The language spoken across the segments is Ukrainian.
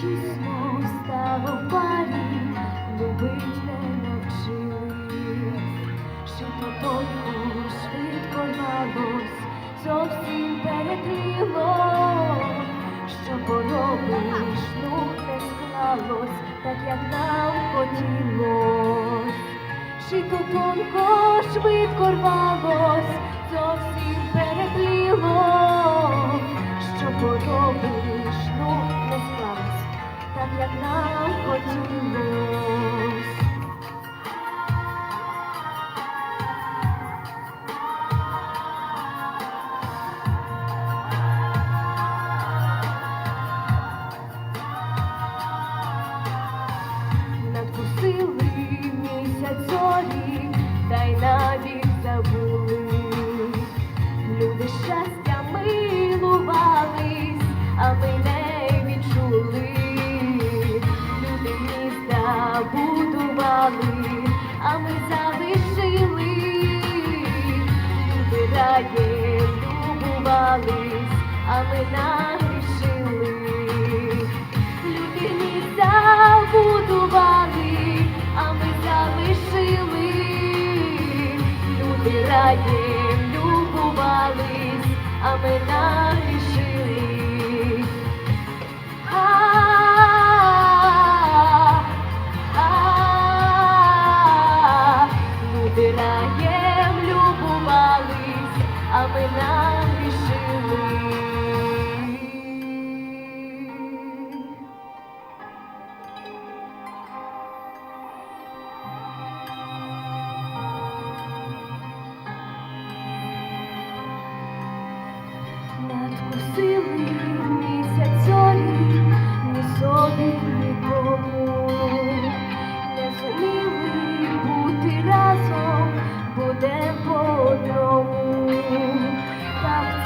тісно стало в парі, любить не навчились. Шито тонко, швидко рвалось, зовсім перетріло. Що поробиш, ну не склалось, так як нам хотілось. Шито тонко, швидко рвалось, зорі, та й навіть забули. Люди щастя милувались, а ми не відчули. Люди міста будували, а ми залишили. Люди раєм любувались, а ми нагрішили. Люди любувались, а ми нагрішили.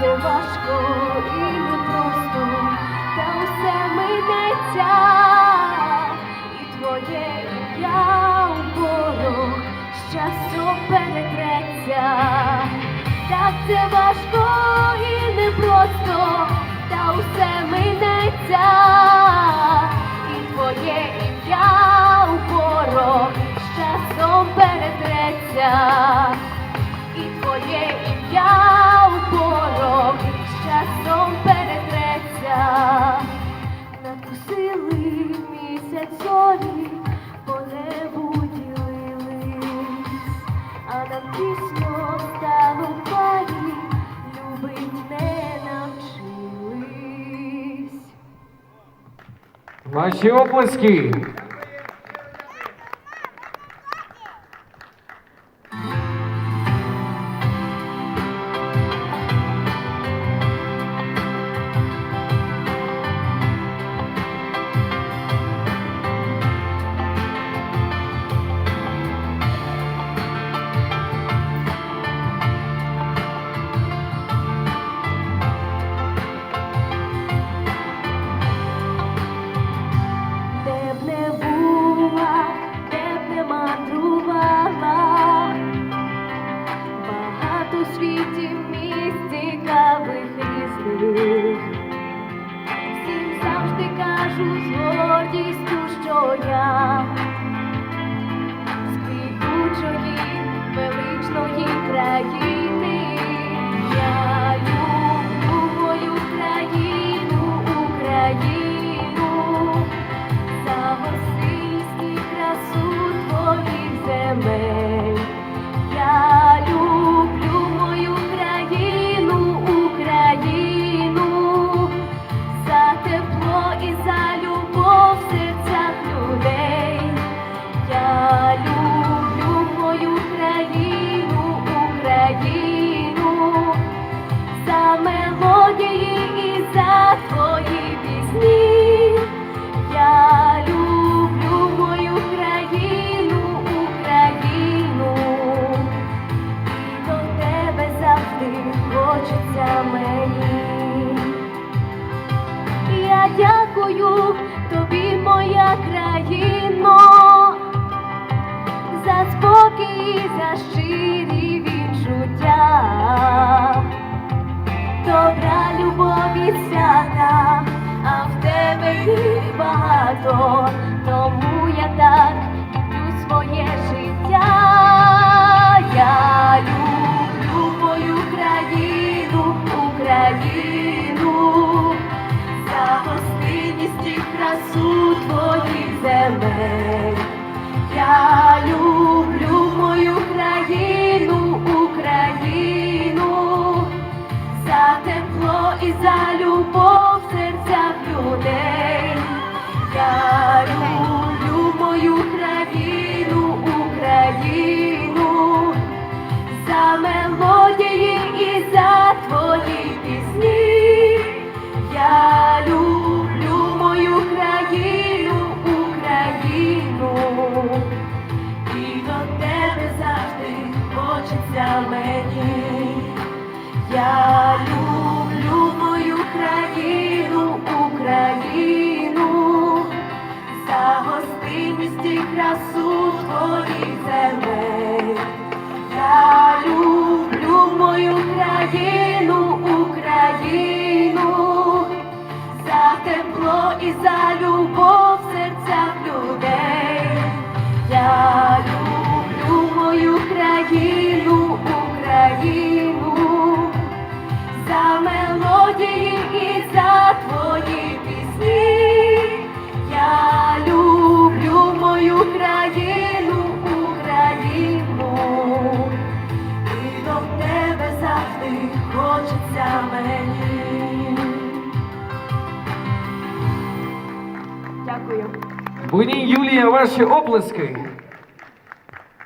Це важко і непросто, та усе минеться. І твоє ім'я у порох з часом перетреться. Так це важко і непросто, та усе минеться, і твоє ім'я у порох з часом перетреться, і твоє ім'я у зорі, по небу ділились, а нам пісно стану в парі, любить не навчились. Ваші оплески. Завжди кажу з гордістю, що я хочеться мені. Я дякую тобі, моя країно, за спокій, за щирі відчуття, добра любові свята, а в тебе їх багато. Я люблю мою країну, Україну, за тепло і за любов серця людей. Пуні Юлія, ваші оплески.